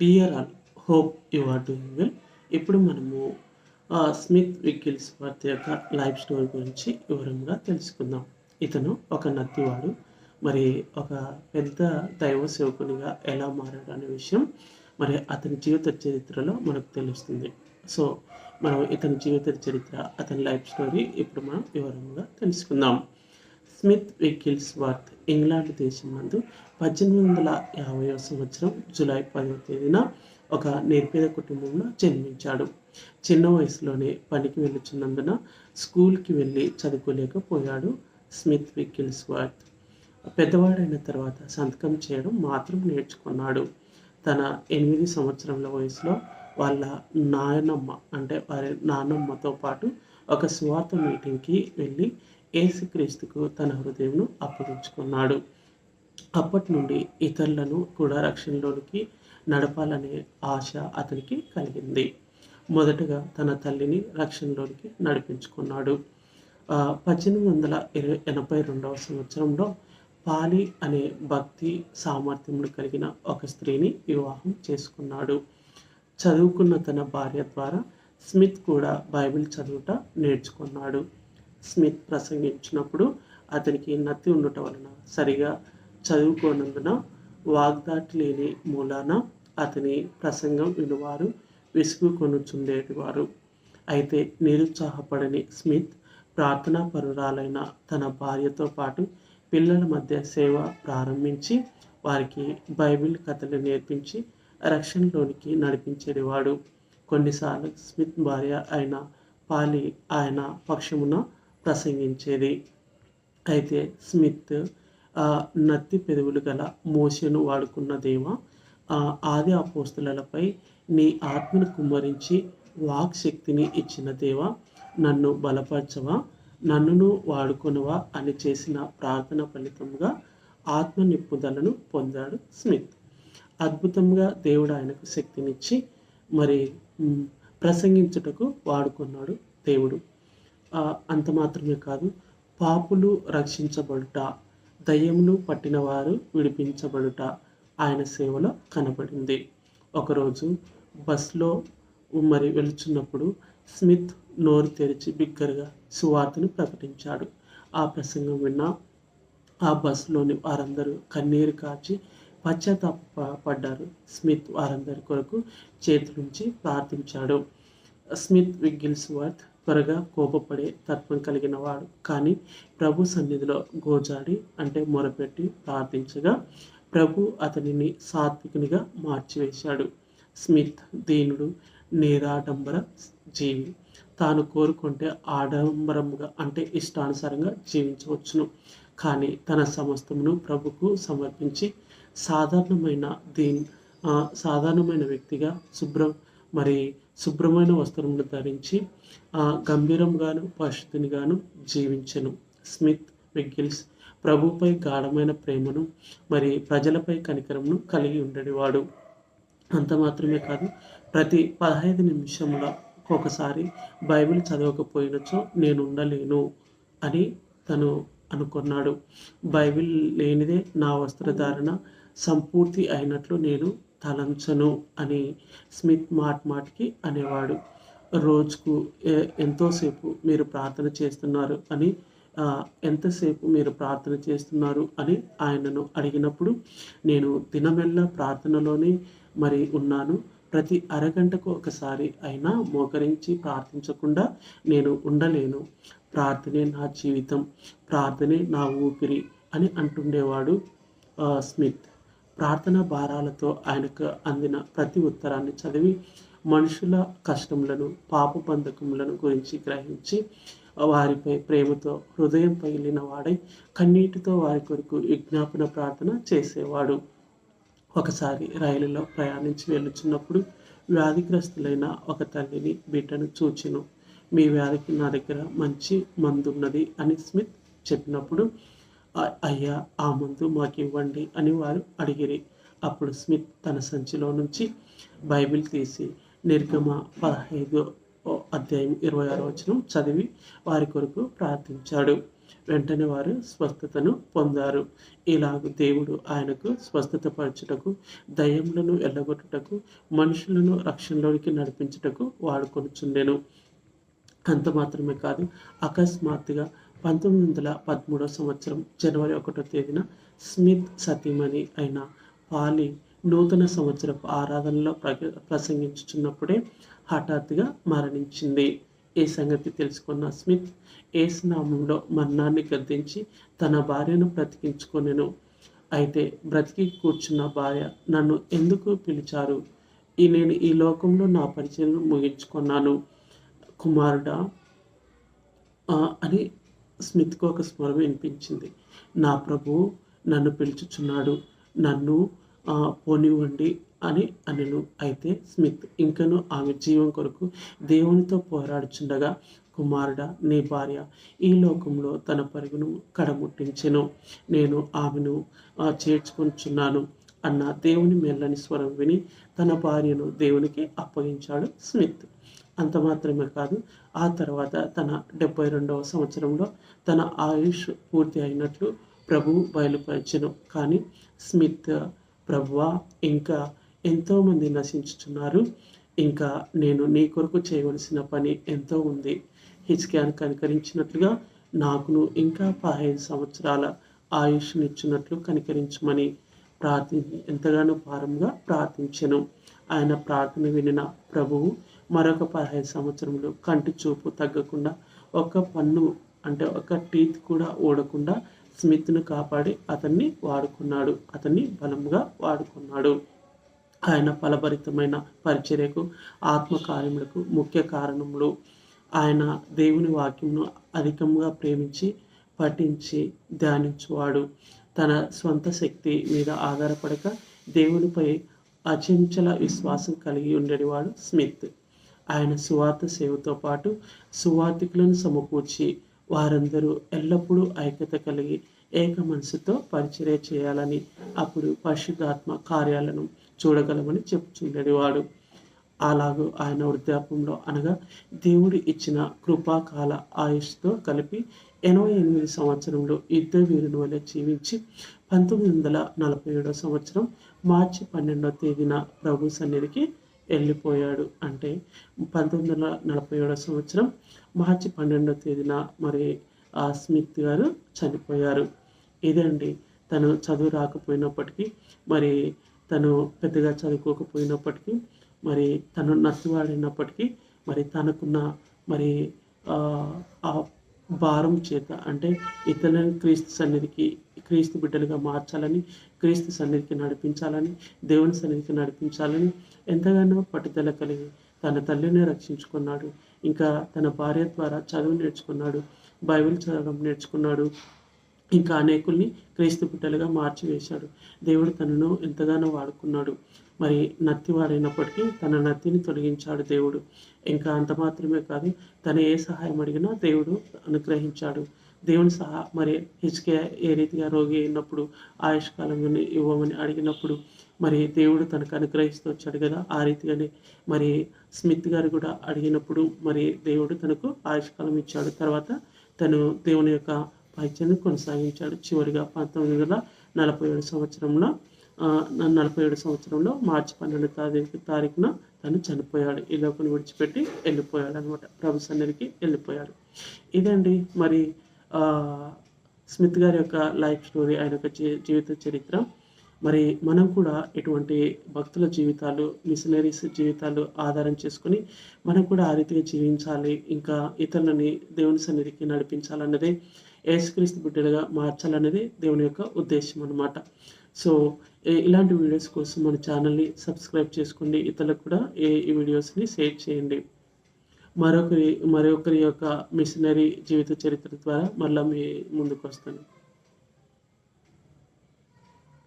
Dear all hope you are doing well ఇప్పుడు మనము Smith Wigglesworth యొక్క life story గురించి వివరంగా తెలుసుకుందాం. ఇతను ఒక నత్తివాడు. మరి ఒక పెద్ద దైవ సేవకునిగా ఎలా మారాడు అనే విషయం మరి అతని జీవిత చరిత్రలో మనకు తెలుస్తుంది. సో మనం ఇతని జీవిత చరిత్ర అతని లైఫ్ స్టోరీ ఇప్పుడు మనం వివరంగా తెలుసుకుందాం. స్మిత్ వెకిల్స్ వర్త్ ఇంగ్లాండ్ దేశం నందు పద్దెనిమిది వందల యాభైవ సంవత్సరం జూలై పదవ తేదీన ఒక నిర్పేద కుటుంబంలో జన్మించాడు. చిన్న వయసులోనే పనికి వెళ్ళుచున్నందున స్కూల్కి వెళ్ళి చదువుకోలేకపోయాడు స్మిత్ వికిల్స్ వర్త్. పెద్దవాడైన తర్వాత సంతకం చేయడం మాత్రం నేర్చుకున్నాడు. తన ఎనిమిది సంవత్సరాల వయసులో వాళ్ళ నాయనమ్మ అంటే వారి నాన్నమ్మతో పాటు ఒక స్వార్థ మీటింగ్కి వెళ్ళి ఏసుక్రీస్తుకు తన హృదయంను అప్పగించుకున్నాడు. అప్పటి నుండి ఇతరులను కూడా రక్షణలోనికి నడపాలనే ఆశ అతనికి కలిగింది. మొదటగా తన తల్లిని రక్షణలోనికి నడిపించుకున్నాడు. పద్దెనిమిది వందల ఇరవై ఎనభై రెండవ సంవత్సరంలో పాలి అనే భక్తి సామర్థ్యములు కలిగిన ఒక స్త్రీని వివాహం చేసుకున్నాడు. చదువుకున్న తన భార్య ద్వారా స్మిత్ కూడా బైబిల్ చదువుట నేర్చుకున్నాడు. స్మిత్ ప్రసంగించినప్పుడు అతనికి నత్తి ఉండటం వలన సరిగా చదువుకోనందున వాగ్దాటి లేని మూలాన అతని ప్రసంగం వినువారు విసుగు కొనుచుండేటివారు అయితే నిరుత్సాహపడని స్మిత్ ప్రార్థనా పరురాలైన తన భార్యతో పాటు పిల్లల మధ్య సేవ ప్రారంభించి వారికి బైబిల్ కథలు నేర్పించి రక్షణలోనికి నడిపించేవాడు కొన్నిసార్లు స్మిత్ భార్య అయిన పాలి ఆయన పక్షమున ప్రసంగించేది. అయితే స్మిత్ ఆ, నత్తి పెదవులు గల మోసను వాడుకున్న దేవ ఆ, ఆది అపోస్తులపై నీ ఆత్మను కుమ్మరించి వాక్ శక్తిని ఇచ్చిన దేవ నన్ను బలపరచవా నన్నును వాడుకొనవా అని చేసిన ప్రార్థన ఫలితంగా ఆత్మ నిప్పుదలను పొందాడు స్మిత్. అద్భుతంగా దేవుడు ఆయనకు శక్తినిచ్చి మరి ప్రసంగించుటకు వాడుకున్నాడు దేవుడు. అంత మాత్రమే కాదు పాపులు రక్షించబడుట దయ్యములు పట్టినవారు విడిపించబడుట ఆయన సేవలో కనబడింది. ఒకరోజు బస్లో మరి వెళుచున్నప్పుడు స్మిత్ నోరు తెరిచి బిగ్గరగా సువార్తను ప్రకటించాడు. ఆ ప్రసంగం విన్న ఆ బస్సులోని వారందరూ కన్నీరు కాచి పశ్చాత్తాప పడ్డారు స్మిత్ వారందరి కొరకు చేతులుంచి ప్రార్థించాడు. స్మిత్ విగిల్స్ వర్త్ త్వరగా కోపపడే తత్వం కలిగిన వాడు. కానీ ప్రభు సన్నిధిలో గోజాడి అంటే మొరపెట్టి ప్రార్థించగా ప్రభు అతనిని సాత్వికునిగా మార్చివేశాడు. స్మిత్ దీనుడు నేరాడంబర జీవి. తాను కోరుకుంటే ఆడంబరముగా అంటే ఇష్టానుసారంగా జీవించవచ్చును. కానీ తన సమస్తమును ప్రభుకు సమర్పించి సాధారణమైన దీన్ సాధారణమైన వ్యక్తిగా శుభ్రం మరి శుభ్రమైన వస్త్రములు ధరించి ఆ, గంభీరంగాను పరిశుద్ధినిగాను జీవించెను. స్మిత్ విగ్గిల్స్ ప్రభుపై గాఢమైన ప్రేమను మరి ప్రజలపై కనికరమును కలిగి ఉండేవాడు. అంత మాత్రమే కాదు ప్రతి పదహైదు నిమిషముల ఒకసారి బైబిల్ చదవకపోయినచో నేను ఉండలేను అని తను అనుకున్నాడు. బైబిల్ లేనిదే నా వస్త్రధారణ సంపూర్తి అయినట్లు నేను తలంచను అని స్మిత్ మాట మాటికి అనేవాడు. రోజుకు ఎంతోసేపు మీరు ప్రార్థన చేస్తున్నారు అని ఎంతసేపు మీరు ప్రార్థన చేస్తున్నారు అని ఆయనను అడిగినప్పుడు నేను దినమెల్లా ప్రార్థనలోనే మరి ఉన్నాను. ప్రతి అరగంటకు ఒకసారి అయినా మోకరించి ప్రార్థించకుండా నేను ఉండలేను. ప్రార్థనే నా జీవితం ప్రార్థనే నా ఊపిరి అని అంటుండేవాడు స్మిత్. ప్రార్థనా భారాలతో ఆయనకు అందిన ప్రతి ఉత్తరాన్ని చదివి మనుషుల కష్టములను పాప బంధకములను గురించి గ్రహించి వారిపై ప్రేమతో హృదయం పగిలిన వాడై కన్నీటితో వారి కొరకు విజ్ఞాపన ప్రార్థన చేసేవాడు. ఒకసారి రైలులో ప్రయాణించి వెళ్ళుచున్నప్పుడు వ్యాధిగ్రస్తులైన ఒక తల్లిని బిడ్డను చూచెను. మీ వ్యాధికి నా దగ్గర మంచి మందు ఉన్నది అని స్మిత్ చెప్పినప్పుడు అయ్యా ఆ మందు మాకు ఇవ్వండి అని వారు అడిగిరి. అప్పుడు స్మిత్ తన సంచిలో నుంచి బైబిల్ తీసి నిర్గమ పదహైదు అధ్యాయం ఇరవై ఆరో వచనం చదివి వారి కొరకు ప్రార్థించాడు. వెంటనే వారు స్వస్థతను పొందారు. ఇలాగ దేవుడు ఆయనకు స్వస్థత పరచుటకు దయ్యములను వెళ్ళగొట్టుటకు మనుషులను రక్షణలోనికి నడిపించుటకు వాడుకొనుచుండెను. అంత మాత్రమే కాదు అకస్మాత్తుగా పంతొమ్మిది వందల పదమూడవ సంవత్సరం జనవరి ఒకటో తేదీన స్మిత్ సతీమణి అయిన పాలి నూతన సంవత్సరపు ఆరాధనలో ప్ర ప్రసంగించుచున్నప్పుడే హఠాత్తుగా మరణించింది. ఈ సంగతి తెలుసుకున్న స్మిత్ ఏసునామంలో మరణాన్ని గద్దించి తన భార్యను బ్రతికించుకొనెను. అయితే బ్రతికి కూర్చున్న భార్య నన్ను ఎందుకు పిలిచారు? ఈ నేను ఈ లోకంలో నా పరిచయం ముగించుకున్నాను. కుమారుడా అని స్మిత్కు ఒక స్వరం వినిపించింది. నా ప్రభు నన్ను పిలుచుచున్నాడు. నన్ను పోనివ్వండి అని అనెను. అయితే స్మిత్ ఇంకను ఆమె జీవం కొరకు దేవునితో పోరాడుచుండగా కుమారుడ నీ భార్య ఈ లోకంలో తన పరుగును కడముట్టించెను నేను ఆమెను చేర్చుకుంటున్నాను అన్న దేవుని మెల్లని స్వరం విని తన భార్యను దేవునికి అప్పగించాడు స్మిత్. అంత మాత్రమే కాదు ఆ తర్వాత తన డెబ్బై రెండవ సంవత్సరంలో తన ఆయుష్ పూర్తి అయినట్లు ప్రభు బయలుపరిచను. కానీ స్మిత్ ప్రభువా ఇంకా ఎంతోమంది నశించుతున్నారు ఇంకా నేను నీ కొరకు చేయవలసిన పని ఎంతో ఉంది. హిచ్క్యాన్ కనికరించినట్లుగా నాకును ఇంకా పదహైదు సంవత్సరాల ఆయుష్నిచ్చినట్లు కనికరించమని ప్రార్థి ఎంతగానో భారంగా ప్రార్థించను. ఆయన ప్రార్థన వినిన ప్రభువు మరొక పదహైదు సంవత్సరంలో కంటి చూపు తగ్గకుండా ఒక పన్ను అంటే ఒక టీత్ కూడా ఓడకుండా స్మిత్ను కాపాడి అతన్ని వాడుకున్నాడు. అతన్ని బలంగా వాడుకున్నాడు. ఆయన ఫలభరితమైన పరిచర్యకు ఆత్మకార్యములకు ముఖ్య కారణములు. ఆయన దేవుని వాక్యంను అధికంగా ప్రేమించి పఠించి ధ్యానించువాడు. తన స్వంత శక్తి మీద ఆధారపడక దేవునిపై అచంచల విశ్వాసం కలిగి ఉండేవాడు స్మిత్. ఆయన సువార్త సేవతో పాటు సువార్థికులను సమకూర్చి వారందరూ ఎల్లప్పుడూ ఐక్యత కలిగి ఏక మనసుతో పరిచర్య చేయాలని అప్పుడు పరిశుద్ధాత్మ కార్యాలను చూడగలమని చెప్పుచుండేవాడు. అలాగూ ఆయన వృద్ధాపంలో అనగా దేవుడు ఇచ్చిన కృపాకాల ఆయుష్తో కలిపి ఎనభై ఎనిమిది సంవత్సరంలో యుద్ధ వీరుని వల్ల జీవించి పంతొమ్మిది వందల నలభై ఏడవ సంవత్సరం మార్చి పన్నెండో తేదీన ప్రభు సన్నిధికి వెళ్ళిపోయాడు. అంటే పంతొమ్మిది వందల నలభై ఏడవ సంవత్సరం మార్చి పన్నెండవ తేదీన మరి ఆ స్మిత్ గారు చనిపోయారు. ఇదండి తను చదువు రాకపోయినప్పటికీ మరి తను పెద్దగా చదువుకోకపోయినప్పటికీ మరి తను నత్తివాడినప్పటికీ మరి తనకున్న మరి ఆ భారం చేత అంటే ఇతరులను క్రీస్తు సన్నిధికి క్రీస్తు బిడ్డలుగా మార్చాలని క్రీస్తు సన్నిధికి నడిపించాలని దేవుని సన్నిధికి నడిపించాలని ఎంతగానో పట్టుదల కలిగి తన తల్లిని రక్షించుకున్నాడు. ఇంకా తన భార్య ద్వారా చదువు నేర్చుకున్నాడు బైబిల్ చదవడం నేర్చుకున్నాడు. ఇంకా అనేకుల్ని క్రీస్తు బిడ్డలుగా మార్చివేశాడు. దేవుడు తనను ఎంతగానో వాడుకున్నాడు. మరి నత్తి వారైనప్పటికీ తన నత్తిని తొలగించాడు దేవుడు. ఇంకా అంత మాత్రమే కాదు తన ఏ సహాయం అడిగినా దేవుడు అనుగ్రహించాడు. దేవుని సహా మరి హెచ్కే ఏ రీతిగా రోగి అయినప్పుడు ఆయుష్కాలం ఇవ్వమని అడిగినప్పుడు మరి దేవుడు తనకు అనుగ్రహిస్తూ వచ్చాడు కదా ఆ రీతిగానే మరి స్మిత్ గారు కూడా అడిగినప్పుడు మరి దేవుడు తనకు ఆయుష్కాలం ఇచ్చాడు. తర్వాత తను దేవుని యొక్క వైద్యాన్ని కొనసాగించాడు. చివరిగా పంతొమ్మిది వందల నలభై ఏడు సంవత్సరంలో నలభై ఏడు సంవత్సరంలో మార్చి పన్నెండు తారీఖు తారీఖున తను చనిపోయాడు. ఈ లోకను విడిచిపెట్టి వెళ్ళిపోయాడు అనమాట ప్రభు సన్నిధికి వెళ్ళిపోయాడు. ఇదండి మరి స్మిత్ గారి యొక్క లైఫ్ స్టోరీ ఆయన యొక్క జీవిత చరిత్ర. మరి మనం కూడా ఇటువంటి భక్తుల జీవితాలు మిషనరీస్ జీవితాలు ఆధారం చేసుకుని మనం కూడా ఆ రీతిగా జీవించాలి ఇంకా ఇతరులని దేవుని సన్నిధికి నడిపించాలన్నదే ఏసుక్రీస్తు బిడ్డలుగా మార్చాలనేది దేవుని యొక్క ఉద్దేశం అనమాట సో ఇలాంటి వీడియోస్ కోసం మన ఛానల్ని సబ్స్క్రైబ్ చేసుకోండి. ఇతరులకు కూడా ఈ వీడియోస్ని షేర్ చేయండి. మరొకరి మరొకరి యొక్క మిషనరీ జీవిత చరిత్ర ద్వారా మళ్ళీ మీ ముందుకు వస్తాను